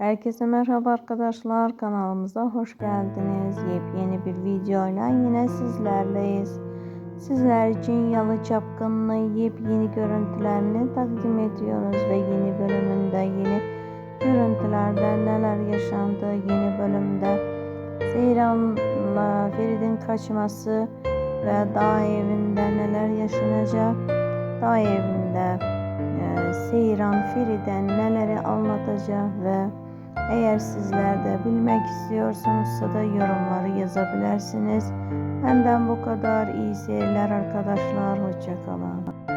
Herkese merhaba arkadaşlar kanalımıza hoş geldiniz. Yepyeni bir videoyla yine sizlerleyiz. Sizler için Yalı Çapkın'ın yepyeni görüntülerini takdim ediyoruz ve yeni bölümünde yeni görüntülerde neler yaşandı yeni bölümde Seyran'la Ferit'in kaçması ve dağ evinde neler yaşanacak dağ evinde e, Seyran Ferit'e neleri anlatacak ve eğer sizler de bilmek istiyorsanızsa da yorumları yazabilirsiniz. Benden bu kadar iyi seyirler arkadaşlar. Hoşçakalın.